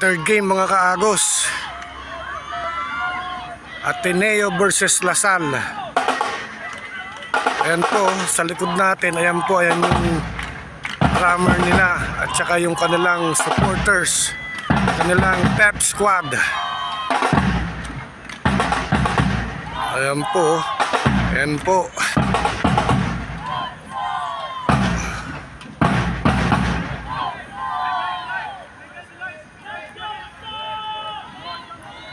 Third game mga kaagos. Ateneo versus Lasal. Ayan po, sa likod natin, ayan po, ayan yung drummer nila at saka yung kanilang supporters, kanilang pep squad. Ayan po, ayan po.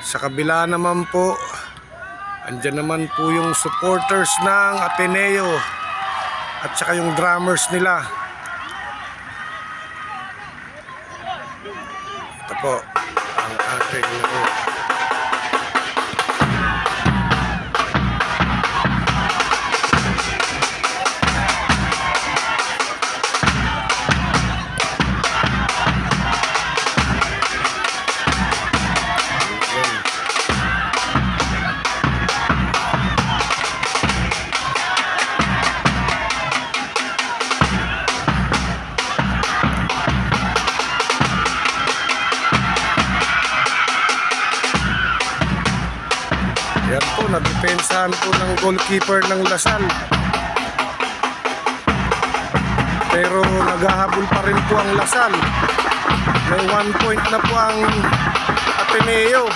Sa kabila naman po, andyan naman po yung supporters ng Ateneo at saka yung drummers nila. Ito po, ang ating goalkeeper ng Lasal. Pero naghahabol pa rin po ang Lasal. May one point na po ang Ateneo.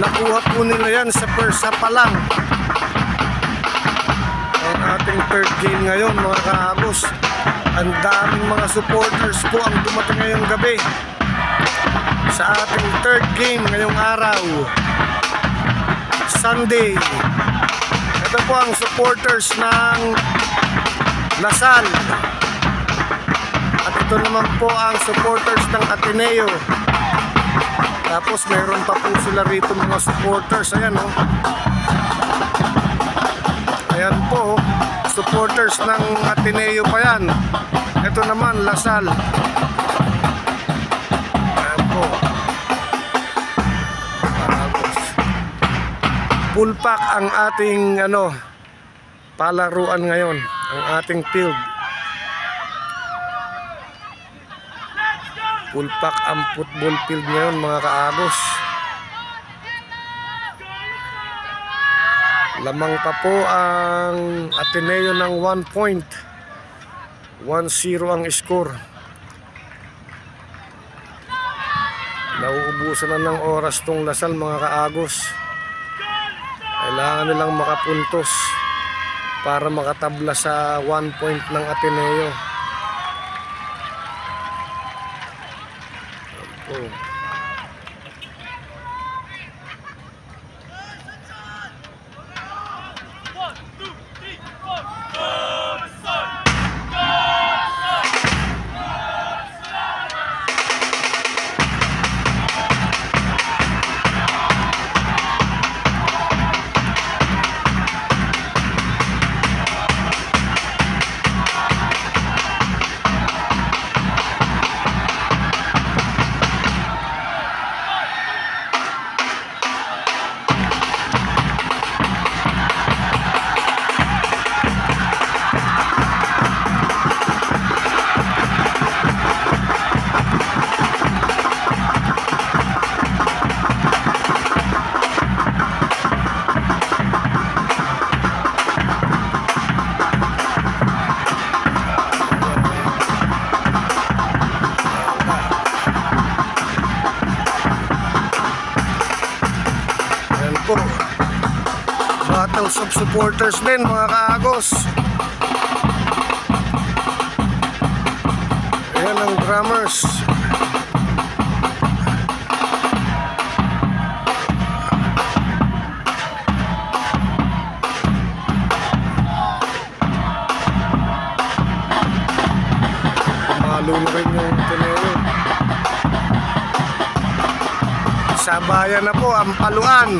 Nakuha po nila yan sa persa pa lang. Ang ating third game ngayon mga kaagos. Ang daming mga supporters po ang dumating ngayong gabi sa ating third game ngayong araw. Sunday. Ito po ang supporters ng Lasal. At ito naman po ang supporters ng Ateneo. Tapos meron pa po sila rito mga supporters. Ayan oh. Ayan po. oh. Supporters ng Ateneo pa yan. Ito naman Lasal. Full pack ang ating ano palaruan ngayon, ang ating field. Full pack ang football field ngayon mga kaagos. Lamang pa po ang Ateneo ng 1 point. 1-0 ang score. Nauubusan na ng oras tong Lasal mga kaagos. Kailangan nilang makapuntos para makatabla sa 1 point ng Ateneo. Ayan Battles of supporters din mga kaagos. Ayan ang drummers. Malo na rin yung Tenero. Sa na po ang paluan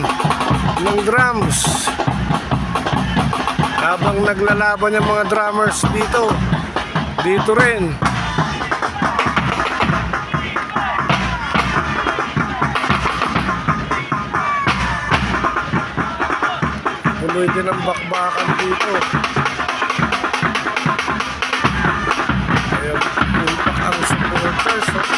ng drums. Habang naglalaban yung mga drummers dito, dito rin. Tuloy din ang bakbakan dito. Kaya pumpak ang supporters. Oh.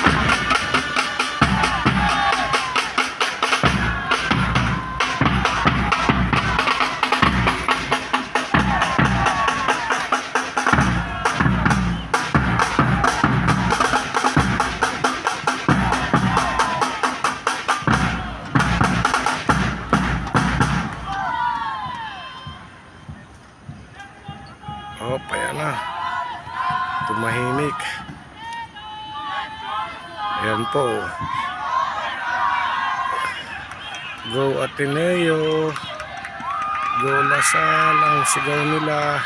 Ateneo. Go Lasal ang sigaw nila.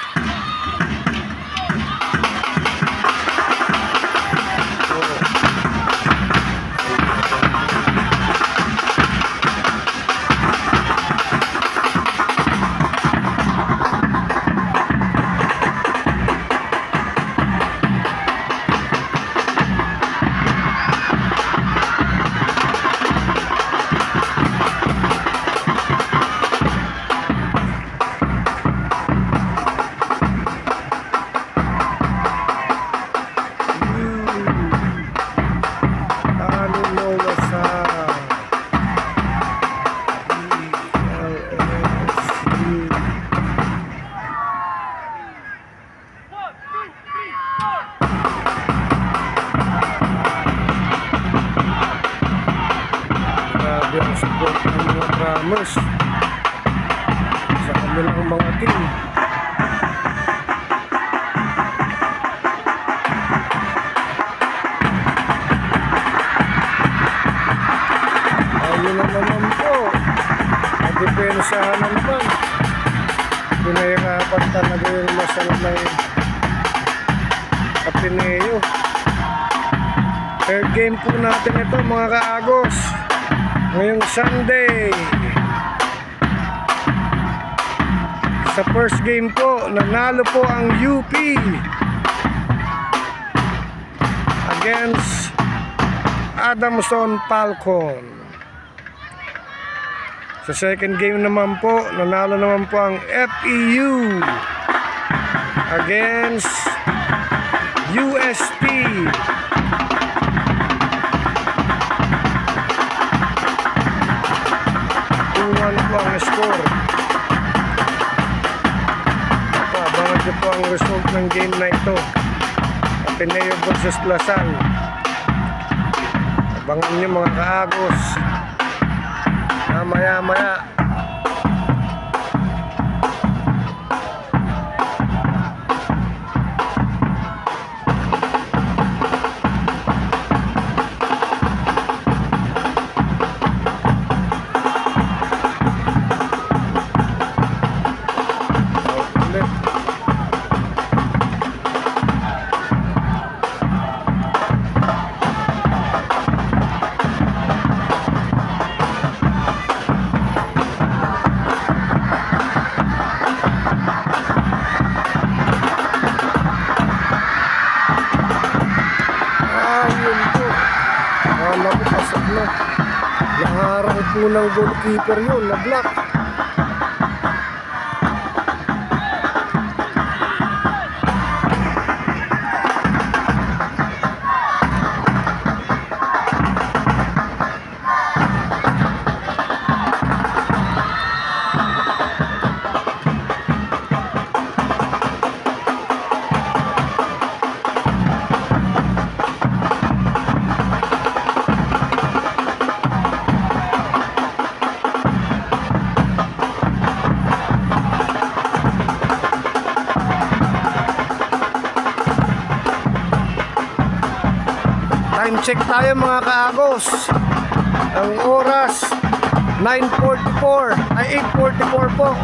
Mga kaagos. Ngayong Sunday. Sa first game po, nanalo po ang UP against Adamson Falcon. Sa second game naman po, nanalo naman po ang FEU against USP. Score. Ito, abangan niyo po ang result ng game na ito. Ateneo versus Lasal. Abangan niyo mga kaagos. Mamaya goalkeeper yun, na-block. Time check tayo mga kaagos. Ang oras 9.44 ay 8.44 po.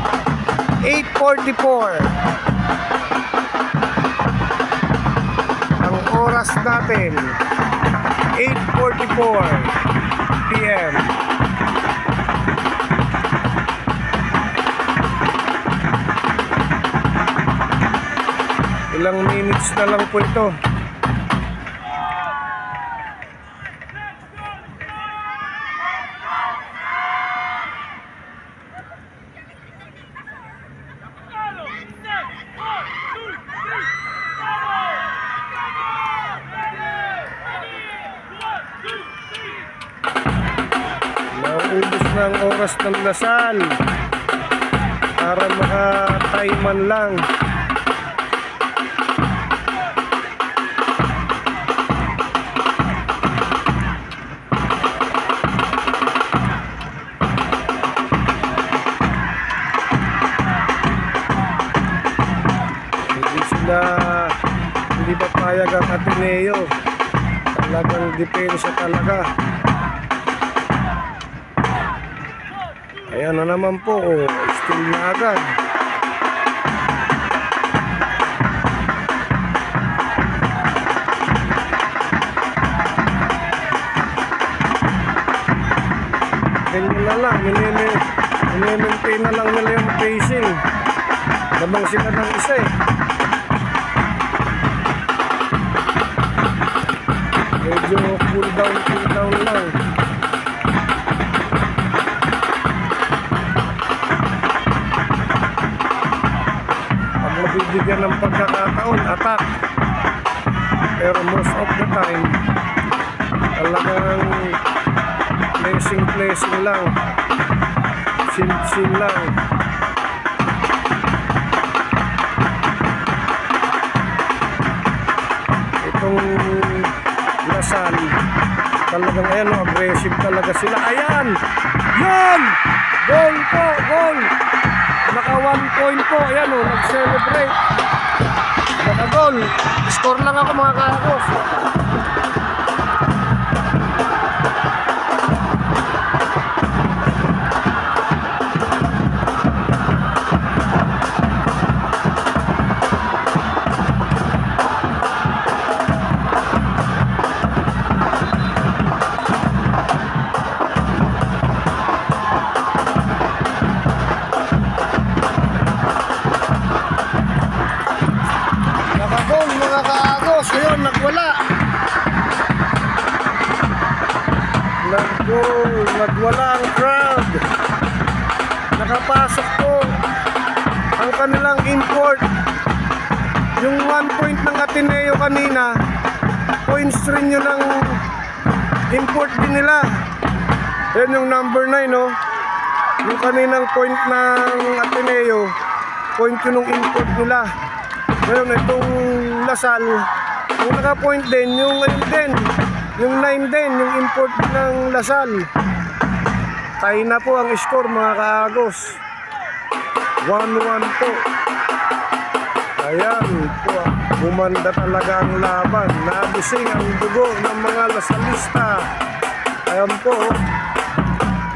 8.44. Ang oras natin 8.44 PM. Ilang minutes na lang po ito. Ang oras ng lasal para makataiman lang. Hindi sila hindi payag talagang Ateneo. Talagang depensa talaga. Ayan na naman po, oh, still na agad. Ganyan na lang, minimaintain na lang nila yung pacing. Labang sila ng isa eh. Medyo cool down, cool down lang. Mabibigyan ng pagkakataon, attack. Pero most of the time, talagang blessing blessing lang. Sin sin lang. Itong Lasal, talagang ayan, aggressive talaga sila. Ayan! Yan! Goal po! Goal! Naka one point po. Ayan o, nag-celebrate. Naka goal. Score lang ako mga kakos. Rin yun ang import din nila. Yan yung number 9, no? Yung kaninang point ng Ateneo, point yun ng import nila. Ngayon, itong Lasal, yung naka-point din, yung ayun din, yung 9 din, yung import ng Lasal. Tayo na po ang score mga kaagos. 1-1 po. Ayan po, bumanda talaga ang laban. Nabising ang dugo ng mga Lasalista. Ayan po,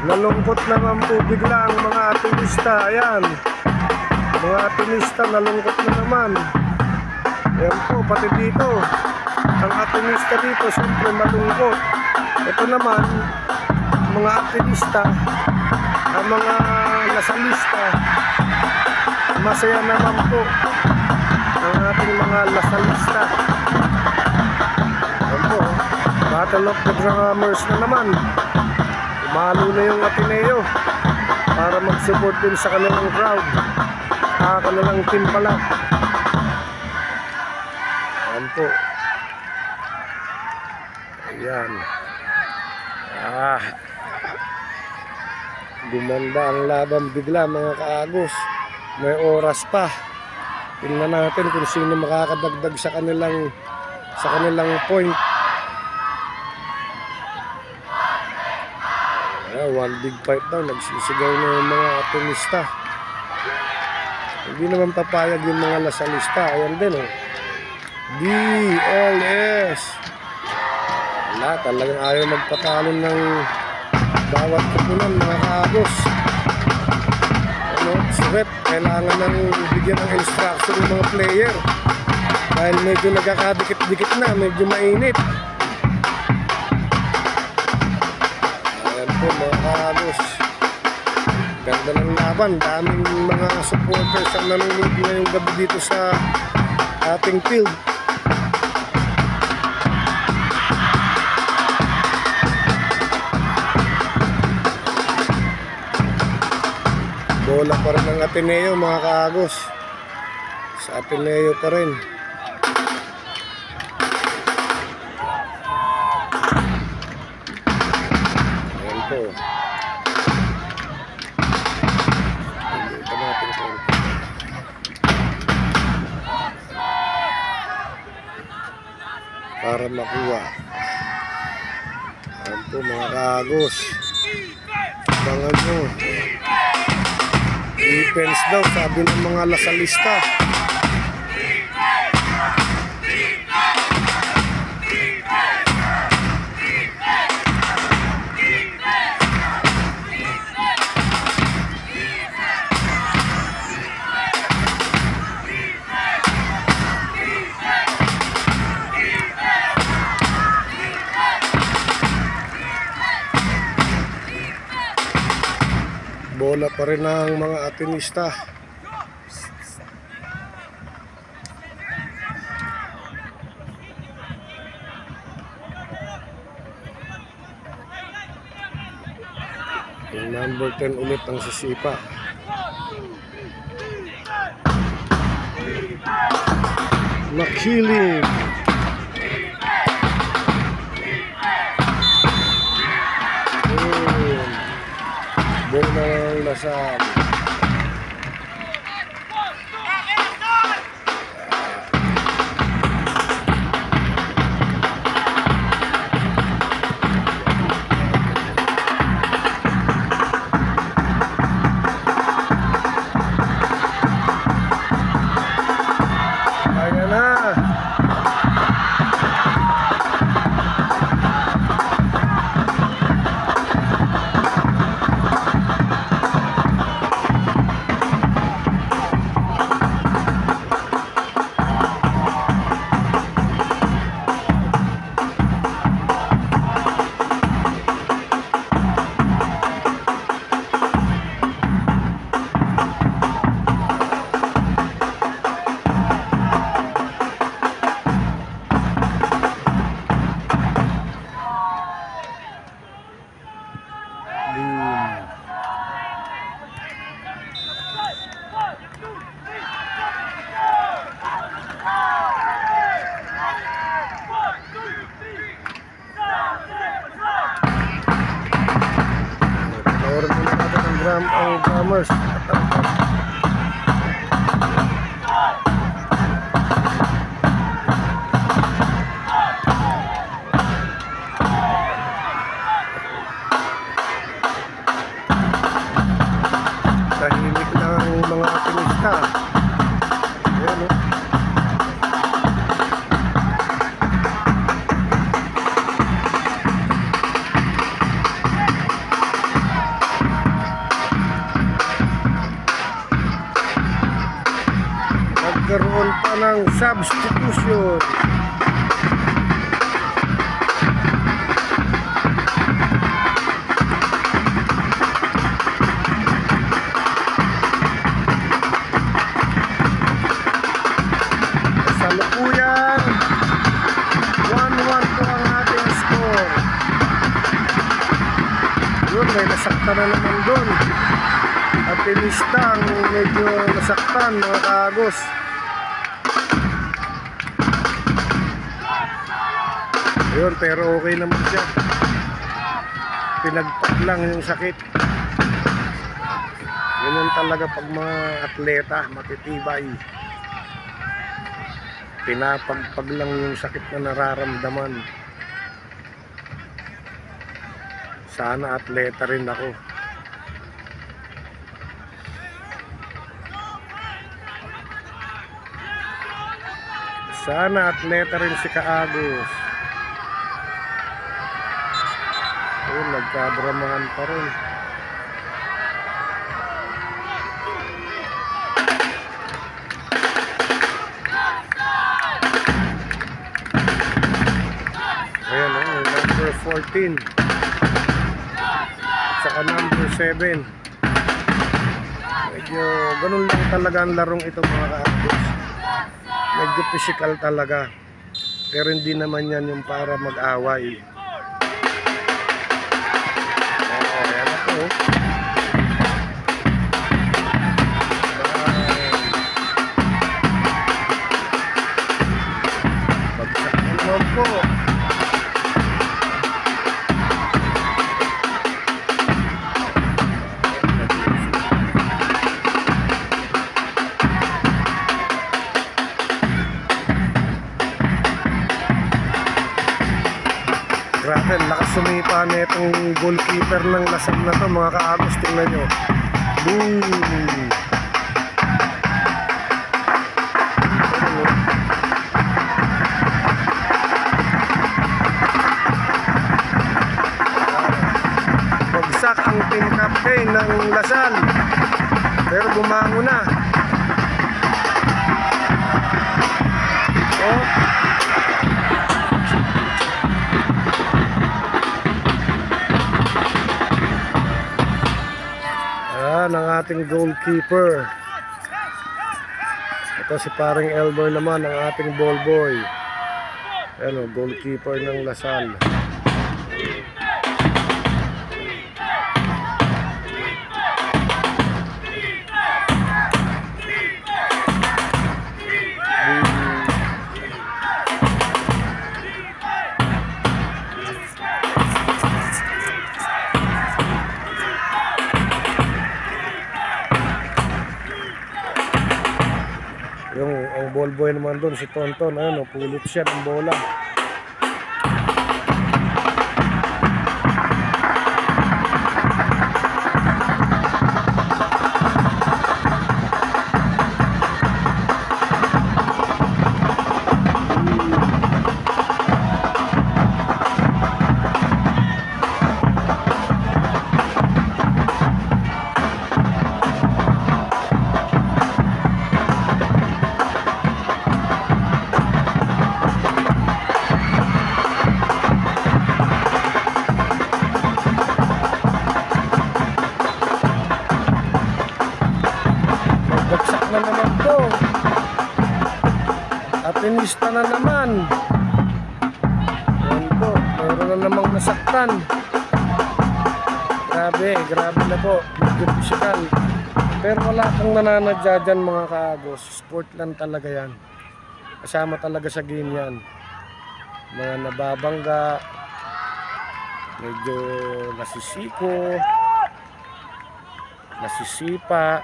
nalungkot naman po bigla ang mga atinista. Ayan, mga atinista nalungkot na naman. Ayan po, pati dito. Ang atinista dito, siyempre malungkot. Ito naman, mga atinista, ang mga lasalista, masaya naman po ang ating mga lasalista. Ayan po, Battle of the Drummers na naman. Umalo na yung Ateneo para mag-support din sa kanilang crowd. Ah, kanilang team pala. Ayan po. Ayan. Ah. Gumanda ang laban bigla mga kaagos. May oras pa. Tingnan natin kung sino makakadagdag sa kanilang sa kanilang point. Ah, one big fight daw. Nagsisigaw na yung mga atomista. Hindi naman papayag yung mga lasalista. Ayan din oh. DLS. Wala, talagang ayaw magpatalo ng bawat kupunan mga kabos. Rep, kailangan nang bigyan ng instruction ng mga player. Dahil medyo nagkakadikit-dikit na, medyo mainit. Ayan po mga kabos. Ganda ng laban. Daming mga supporters ang nanonood ngayong gabi dito sa ating field. Bola pa rin ng Ateneo mga kaagos. Sa Ateneo pa rin. Ayan po. Para makuha. Ayan po mga kaagos. Abangan nyo. Defense daw, sabi ng mga lasalista. Bola pa rin ng mga atinista. Number 10 ulit ang sisipa. Makiling. Ayun. Bola ng nasaktan na naman doon. At pinista ang medyo nasaktan mga kaagos. Ayun, pero okay naman siya. Pinagpag lang yung sakit. Ganyan talaga pag mga atleta, matitibay. Pinapagpag lang yung sakit na nararamdaman. Sana atleta rin ako. Sana atleta rin si Kaagos. Ayun, nagkadramahan pa rin. Ayan o, yung number 14. Saka number 7. Medyo ganun lang talaga ang larong ito mga kaagos. Medyo physical talaga. Pero hindi naman yan yung para mag-away. Sumipa na itong goalkeeper ng lasag na to mga kaagos. Tingnan nyo. Boom! Bagsak ang team captain ng Lasal. Pero bumango na. Oh, Ayan, ating goalkeeper. Ito si paring Elmer naman, ang ating ball boy. Ayan o, goalkeeper ng Lasal. Doon, si Tonton, ano, pulot siya ng bola. Medyo. Pero wala kang nananadya dyan mga kaagos. Sport lang talaga yan. Kasama talaga sa game yan. Mga nababangga, medyo nasisiko, nasisipa,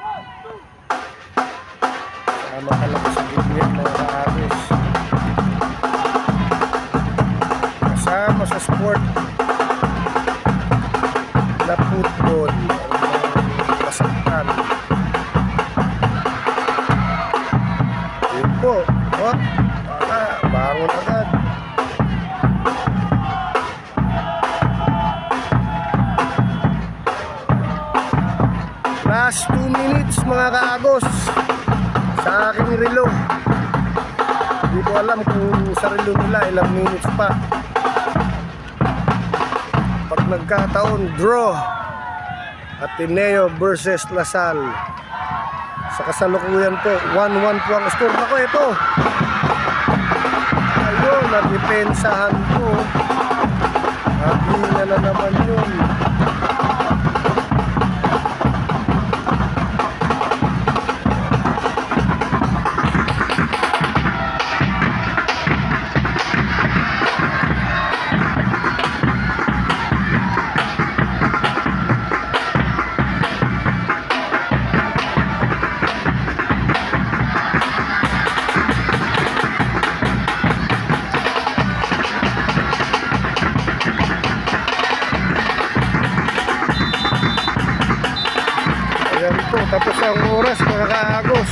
Tama talaga sa gitnit mga kaagos. Kasama sa sport na football relo. Hindi ko alam kung sa relo nila ilang minutes pa. Pag nagkataon, draw. Ateneo versus Lasal. Sa kasalukuyan po, 1-1 po ang score. Ako ito. Ayun, nadepensahan po. Happy na na naman yun. Po, tapos ang oras mga kaagos.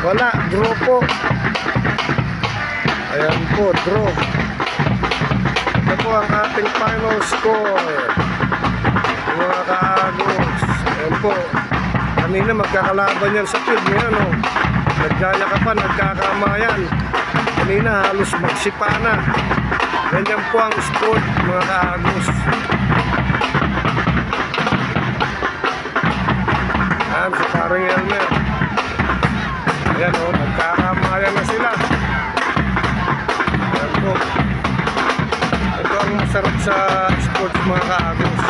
Wala, draw po. Ayan po, draw. Ito po ang ating final score. Mga kaagos. Ayan po. Kanina magkakalaban yan sa field ngayon. Oh. Nagkaya ka pa, nagkakamayan. Kanina halos magsipa na. Ganyan po ang sport mga kaagos. Parang Elmer. Ayan o, oh, nagkakamayan na sila. Ayan po. Ito ang masarap sa sports mga kaagos.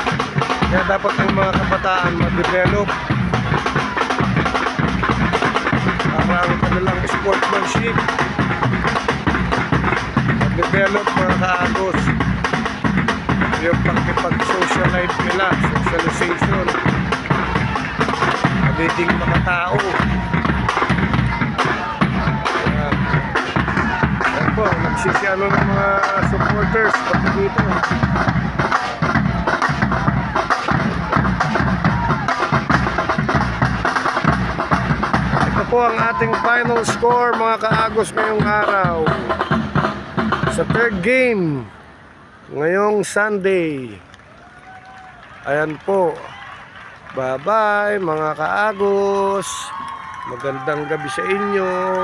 Kaya dapat ang mga kabataan mag-develop final score mga kaagos ngayong araw. Sa third game, ngayong Sunday. Ayan po. Bye-bye mga kaagos. Magandang gabi sa inyo.